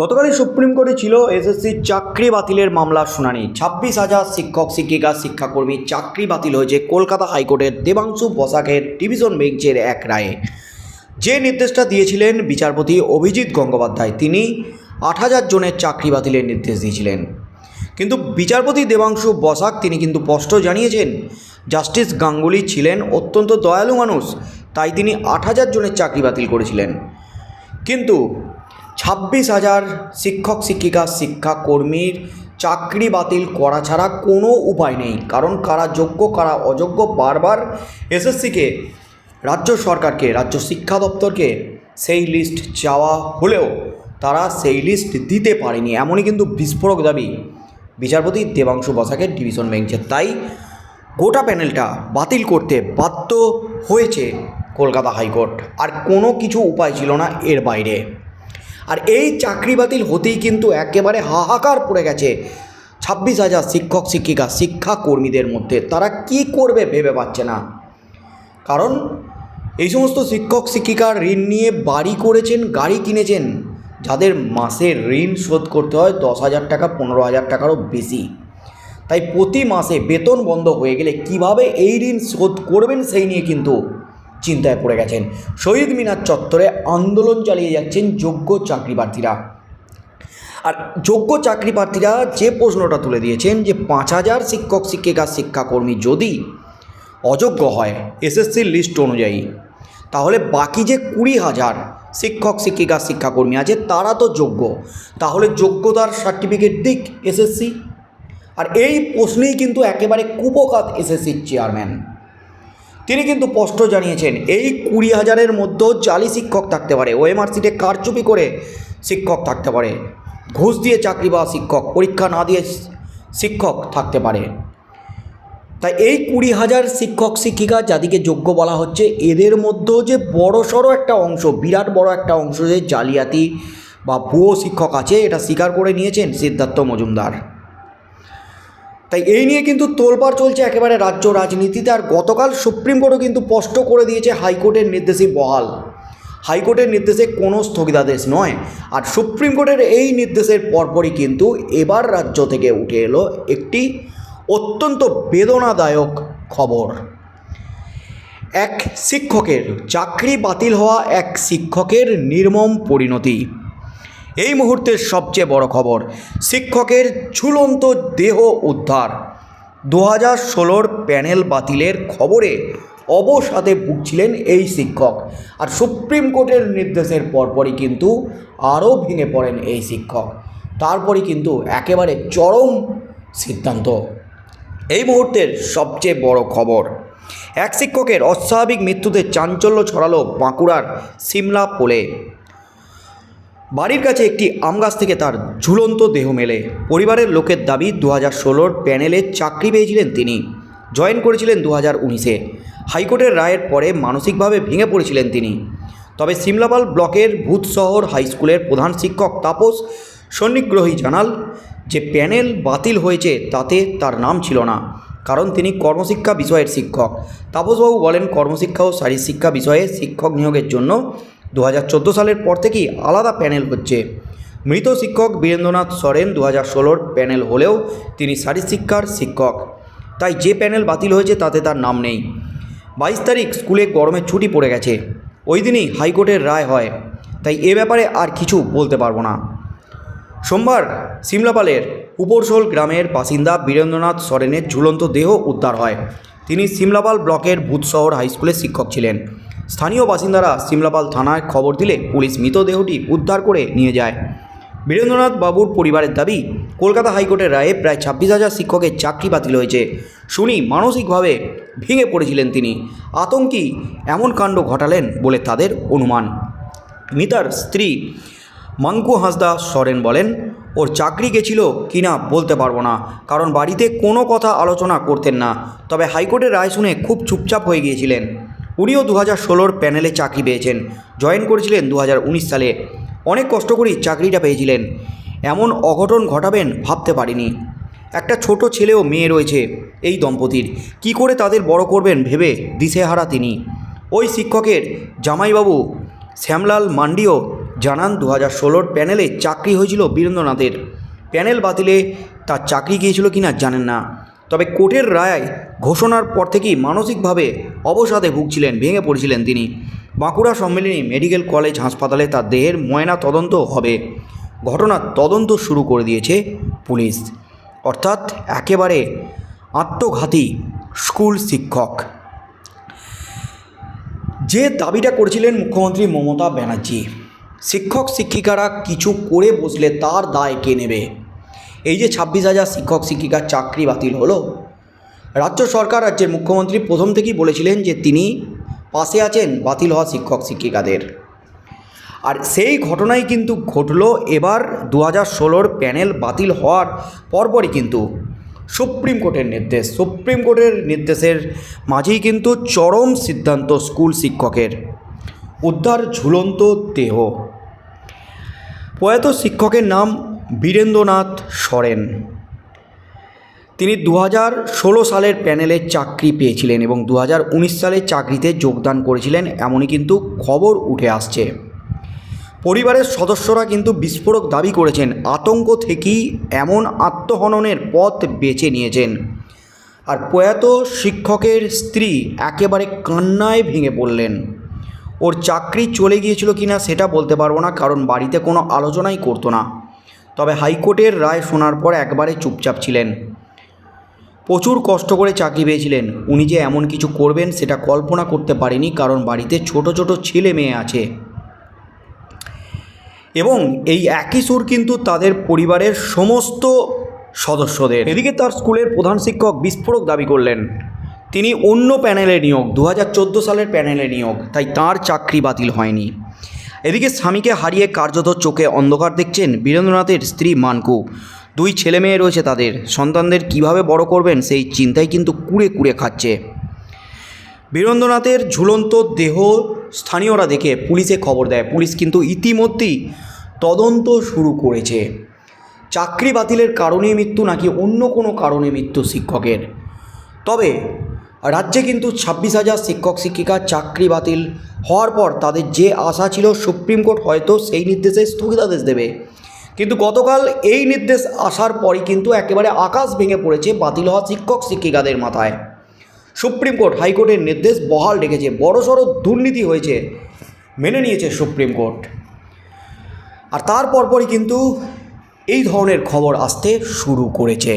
গতকালই সুপ্রিম কোর্টে ছিল এসএসসি চাকরি বাতিলের মামলার শুনানি। ছাব্বিশ হাজার শিক্ষক, শিক্ষিকা, শিক্ষাকর্মী চাকরি বাতিল হয়েছে কলকাতা হাইকোর্টের দেবাংশু বসাকের ডিভিশন বেঞ্চের এক রায়ে। যে নির্দেশটা দিয়েছিলেন বিচারপতি অভিজিৎ গঙ্গোপাধ্যায়, তিনি আট হাজার জনের চাকরি বাতিলের নির্দেশ দিয়েছিলেন। কিন্তু বিচারপতি দেবাংশু বসাক, তিনি কিন্তু স্পষ্ট জানিয়েছেন, জাস্টিস গাঙ্গুলি ছিলেন অত্যন্ত দয়ালু মানুষ, তাই তিনি আট হাজার জনের চাকরি বাতিল করেছিলেন। কিন্তু ছাব্বিশ হাজার শিক্ষক, শিক্ষিকা, শিক্ষাকর্মীর চাকরি বাতিল করা ছাড়া কোনো উপায় নেই। কারণ কারা যোগ্য, কারা অযোগ্য বারবার এসএসসিকে, রাজ্য সরকারকে, রাজ্য শিক্ষা দপ্তরকে সেই লিস্ট চাওয়া হলেও তারা সেই লিস্ট দিতে পারেনি। এমনই কিন্তু বিস্ফোরক দাবি বিচারপতি দেবাংশু বসাকের ডিভিশন বেঞ্চের তাই গোটা প্যানেলটা বাতিল করতে বাধ্য হয়েছে কলকাতা হাইকোর্ট। আর কোনো কিছু উপায় ছিল না এর বাইরে। আর এই চাকরি বাতিল হতেই কিন্তু একেবারে হাহাকার পড়ে গেছে। ছাব্বিশ হাজার শিক্ষক, শিক্ষিকা, শিক্ষাকর্মীদের মধ্যে তারা কি করবে ভেবে পাচ্ছে না। কারণ এই সমস্ত শিক্ষক শিক্ষিকার ঋণ নিয়ে বাড়ি করেছেন, গাড়ি কিনেছেন, যাদের মাসে ঋণ শোধ করতে হয় দশ হাজার টাকা, পনেরো হাজার টাকারও বেশি। তাই প্রতি মাসে বেতন বন্ধ হয়ে গেলে কীভাবে এই ঋণ শোধ করবেন সেই নিয়ে কিন্তু চিন্তায় পড়ে গেছেন। শহীদ মিনার চত্বরে আন্দোলন চালিয়ে যাচ্ছেন যোগ্য চাকরি প্রার্থীরা আর যোগ্য চাকরি প্রার্থীরা যে প্রশ্নটা তুলে দিয়েছেন যে পাঁচ হাজার শিক্ষক, শিক্ষিকা, শিক্ষাকর্মী যদি অযোগ্য হয় এসএসসির লিস্ট অনুযায়ী, তাহলে বাকি যে কুড়ি হাজার শিক্ষক, শিক্ষিকা, শিক্ষাকর্মী আছে, তারা তো যোগ্য। তাহলে যোগ্যতার সার্টিফিকেট দিক এসএসসি। আর এই প্রশ্নেই কিন্তু একেবারে কুপকাত এসএসসির চেয়ারম্যান। তিনি কিন্তু স্পষ্ট জানিয়েছেন, এই কুড়ি হাজারের মধ্যেও জালি শিক্ষক থাকতে পারে। ওএমআরসিতে কারচুপি করে শিক্ষক থাকতে পারে। ঘুষ দিয়ে চাকরি পাওয়া শিক্ষক, পরীক্ষা না দিয়ে শিক্ষক থাকতে পারে। তাই এই কুড়ি হাজার শিক্ষক, শিক্ষিকা যাদেরকে যোগ্য বলা হচ্ছে, এদের মধ্যেও যে বড় সড়ো একটা অংশ, বিরাট বড় একটা অংশ যে জালিয়াতি বা ভুয়ো শিক্ষক আছে, এটা স্বীকার করে নিয়েছেন সিদ্ধার্থ মজুমদার। তাই এই নিয়ে কিন্তু তোলপাড় চলছে একেবারে রাজ্য রাজনীতিতে আর গতকাল সুপ্রিম কোর্টও কিন্তু স্পষ্ট করে দিয়েছে হাইকোর্টের নির্দেশই বহাল। হাইকোর্টের নির্দেশে কোনো স্থগিতাদেশ নয়। আর সুপ্রিম কোর্টের এই নির্দেশের পরপরই কিন্তু এবার রাজ্য থেকে উঠে এলো একটি অত্যন্ত বেদনাদায়ক খবর। এক শিক্ষকের, চাকরি বাতিল হওয়া এক শিক্ষকের নির্মম পরিণতি। এই মুহূর্তের সবচেয়ে বড় খবর, শিক্ষকের ঝুলন্ত দেহ উদ্ধার। দু হাজার ষোলোর প্যানেল বাতিলের খবরে অবসাদে ভুগছিলেন এই শিক্ষক আর সুপ্রিম কোর্টের নির্দেশের পরপরই কিন্তু আরও ভেঙে পড়েন এই শিক্ষক। তারপরই কিন্তু একেবারে চরম সিদ্ধান্ত। এই মুহূর্তের সবচেয়ে বড় খবর, এক শিক্ষকের অস্বাভাবিক মৃত্যুতে চাঞ্চল্য ছড়ালো বাঁকুড়ার সিমলা পোলে। বাড়ির কাছে একটি আম গাছ থেকে তার ঝুলন্ত দেহ মেলে। পরিবারের লোকের দাবি দু হাজার ষোলোর প্যানেলে চাকরি পেয়েছিলেন তিনি। জয়েন করেছিলেন দু হাজার উনিশে। হাইকোর্টের রায়ের পরে মানসিকভাবে ভেঙে পড়েছিলেন তিনি। তবে সিমলাপাল ব্লকের ভূতশহর হাই স্কুলের প্রধান শিক্ষক তাপস সন্নিগ্রহী জানাল যে, প্যানেল বাতিল হয়েছে তাতে তার নাম ছিল না, কারণ তিনি কর্মশিক্ষা বিষয়ের শিক্ষক। তাপসবাবু বলেন, কর্মশিক্ষা ও শারীরশিক্ষা বিষয়ে শিক্ষক নিয়োগের জন্য দু হাজার চোদ্দ সালের পর থেকেই আলাদা প্যানেল হচ্ছে। মৃত শিক্ষক বীরেন্দ্রনাথ সরেন দু হাজার প্যানেল হলেও তিনি শারীরশিক্ষার শিক্ষক। তাই যে প্যানেল বাতিল হয়েছে তাতে তার নাম নেই। বাইশ তারিখ স্কুলে গরমের ছুটি পড়ে গেছে। ওই দিনই হাইকোর্টের রায় হয়। তাই এ ব্যাপারে আর কিছু বলতে পারব না। সোমবার সিমলাপালের উপরশোল গ্রামের বাসিন্দা বীরেন্দ্রনাথ সরেনের ঝুলন্ত দেহ উদ্ধার হয়। তিনি সিমলাপাল ব্লকের ভূতশহর হাইস্কুলের শিক্ষক ছিলেন। স্থানীয় বাসিন্দারা সিমলাপাল থানায় খবর দিলে পুলিশ মৃতদেহটি উদ্ধার করে নিয়ে যায়। বীরেন্দ্রনাথ বাবুর পরিবারের দাবি, কলকাতা হাইকোর্টের রায়ে প্রায় ছাব্বিশ হাজার শিক্ষকের চাকরি বাতিল হয়েছে। শুনি মানসিকভাবে ভেঙে পড়েছিলেন তিনি। আতঙ্কি এমন কাণ্ড ঘটালেন বলে তাদের অনুমান। মিতার স্ত্রী মাঙ্কু হাসদা সরেন বলেন, ওর চাকরি গেছিল কিনা বলতে পারব না। কারণ বাড়িতে কোনো কথা আলোচনা করতেন না। তবে হাইকোর্টের রায় শুনে খুব চুপচাপ হয়ে গিয়েছিলেন। উনিও দু হাজার ষোলোর প্যানেলে চাকরি পেয়েছেন। জয়েন করেছিলেন দু হাজার উনিশ সালে। অনেক কষ্ট করেই চাকরিটা পেয়েছিলেন। এমন অঘটন ঘটাবেন ভাবতে পারিনি। একটা ছোট ছেলেও মেয়ে রয়েছে এই দম্পতির। কি করে তাদের বড় করবেন ভেবে দিশেহারা তিনি। ওই শিক্ষকের জামাইবাবু শ্যামলাল মান্ডিও জানান দু হাজার ষোলোর প্যানেলে চাকরি হয়েছিল বীরেন্দ্রনাথের। প্যানেল বাতিলে তার চাকরি গিয়েছিল কিনা জানেন না। তবে কোর্টের রায় ঘোষণার পর থেকেই মানসিকভাবে অবসাদে ভুগছিলেন, ভেঙে পড়েছিলেন তিনি। বাঁকুড়া সম্মেলনী মেডিকেল কলেজ হাসপাতালে তার দেহের ময়না তদন্ত হবে। ঘটনার তদন্ত শুরু করে দিয়েছে পুলিশ। অর্থাৎ একেবারে আত্মঘাতী স্কুল শিক্ষক। যে দাবিটা করেছিলেন মুখ্যমন্ত্রী মমতা ব্যানার্জি, শিক্ষক শিক্ষিকারা কিছু করে বসলে তার দায় কে নেবে? এই যে ছাব্বিশ হাজার শিক্ষক শিক্ষিকার চাকরি বাতিল হলো রাজ্য সরকার রাজ্যের মুখ্যমন্ত্রী প্রথম থেকেই বলেছিলেন যে তিনি পাশে আছেন বাতিল হওয়া শিক্ষক শিক্ষিকাদের। আর সেই ঘটনাই কিন্তু ঘটলো এবার দু হাজার ষোলোর প্যানেল বাতিল হওয়ার পরপরই কিন্তু সুপ্রিম কোর্টের নির্দেশ। সুপ্রিম কোর্টের নির্দেশের মাঝেই কিন্তু চরম সিদ্ধান্ত স্কুল শিক্ষকের। উদ্ধার ঝুলন্ত দেহ। প্রয়াত শিক্ষকের নাম বীরেন্দ্রনাথ সরেন। তিনি দু হাজার ষোলো সালের প্যানেলে চাকরি পেয়েছিলেন এবং দু হাজার উনিশ সালে চাকরিতে যোগদান করেছিলেন, এমনই কিন্তু খবর উঠে আসছে। পরিবারের সদস্যরা কিন্তু বিস্ফোরক দাবি করেছেন, আতঙ্ক থেকেই এমন আত্মহননের পথ বেছে নিয়েছেন। আর প্রয়াত শিক্ষকের স্ত্রী একেবারে কান্নায় ভেঙে পড়লেন। ওর চাকরি চলে গিয়েছিল কিনা সেটা বলতে পারব না, কারণ বাড়িতে কোনো আলোচনাই করতো না। তবে হাইকোর্টের রায় শোনার পর একবারে চুপচাপ ছিলেন। প্রচুর কষ্ট করে চাকরি পেয়েছিলেন। উনি যে এমন কিছু করবেন সেটা কল্পনা করতে পারেনি কারণ বাড়িতে ছোট ছোট ছেলে মেয়ে আছে। এবং এই একই সুর কিন্তু তাদের পরিবারের সমস্ত সদস্যদের। এদিকে তার স্কুলের প্রধান শিক্ষক বিস্ফোরক দাবি করলেন, তিনি অন্য প্যানেলে নিয়োগ দু হাজার চোদ্দ সালের প্যানেলে নিয়োগ, তাই তার চাকরি বাতিল হয়নি। এদিকে স্বামীকে হারিয়ে কার্যত চোখে অন্ধকার দেখছেন বীরেন্দ্রনাথের স্ত্রী মানকু। দুই ছেলে মেয়ে রয়েছে তাদের। সন্তানদের কীভাবে বড় করবেন সেই চিন্তায় কিন্তু কুড়ে কুড়ে খাচ্ছে। বীরেন্দ্রনাথের ঝুলন্ত দেহ স্থানীয়রা দেখে পুলিশে খবর দেয়। পুলিশ কিন্তু ইতিমধ্যেই তদন্ত শুরু করেছে। চাকরি বাতিলের কারণে মৃত্যু নাকি অন্য কোনো কারণে মৃত্যু শিক্ষকের? তবে রাজ্যে কিন্তু ছাব্বিশ হাজার শিক্ষক, শিক্ষিকা চাকরি বাতিল হওয়ার পর তাদের যে আশা ছিল সুপ্রিম কোর্ট হয়তো সেই নির্দেশে স্থগিতাদেশ দেবে। কিন্তু গতকাল এই নির্দেশ আসার পরই কিন্তু একেবারে আকাশ ভেঙে পড়েছে বাতিল হওয়া শিক্ষক শিক্ষিকাদের মাথায়। সুপ্রিম কোর্ট, হাইকোর্টের নির্দেশ বহাল রেখেছে, বড়সড় দুর্নীতি হয়েছে মেনে নিয়েছে সুপ্রিম কোর্ট। আর তার পরপরই কিন্তু এই ধরনের খবর আসতে শুরু করেছে।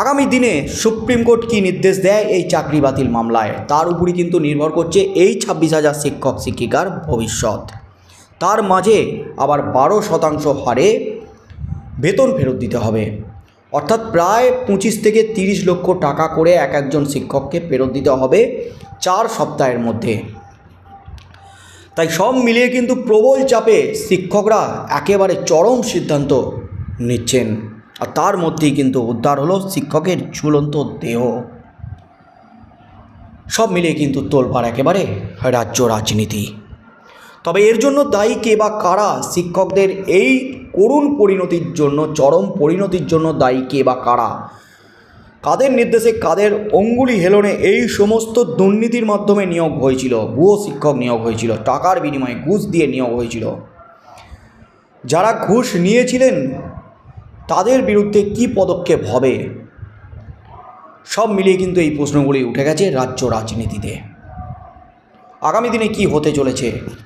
আগামী দিনে সুপ্রিম কোর্ট কী নির্দেশ দেয় এই চাকরি বাতিল মামলায়? তার উপরই কিন্তু নির্ভর করছে এই ছাব্বিশ হাজার শিক্ষক শিক্ষিকার ভবিষ্যৎ। তার মাঝে আবার বারো শতাংশ হারে বেতন ফেরত দিতে হবে। অর্থাৎ প্রায় পঁচিশ থেকে তিরিশ লক্ষ টাকা করে এক একজন শিক্ষককে ফেরত দিতে হবে চার সপ্তাহের মধ্যে। তাই সব মিলিয়ে কিন্তু প্রবল চাপে শিক্ষকরা একেবারে চরম সিদ্ধান্ত নিচ্ছেন। আর তার মধ্যেই কিন্তু উদ্ধার হলো শিক্ষকের ঝুলন্ত দেহ। সব মিলিয়ে কিন্তু তোলপাড় একেবারে রাজ্য রাজনীতি। তবে এর জন্য দায়ী কে বা কারা? শিক্ষকদের এই করুণ পরিণতির জন্য, চরম পরিণতির জন্য দায়ী কে বা কারা? কাদের নির্দেশে কাদের অঙ্গুলি হেলনে এই সমস্ত দুর্নীতির মাধ্যমে নিয়োগ হয়েছিল? ভুয়ো শিক্ষক নিয়োগ হয়েছিল, টাকার বিনিময়ে ঘুষ দিয়ে নিয়োগ হয়েছিল। যারা ঘুষ নিয়েছিলেন, তাদের বিরুদ্ধে কি পদক্ষেপ হবে? সব মিলিয়ে কিন্তু এই প্রশ্নগুলি উঠে গেছে রাজ্য রাজনীতিতে। আগামী দিনে কি হতে চলেছে?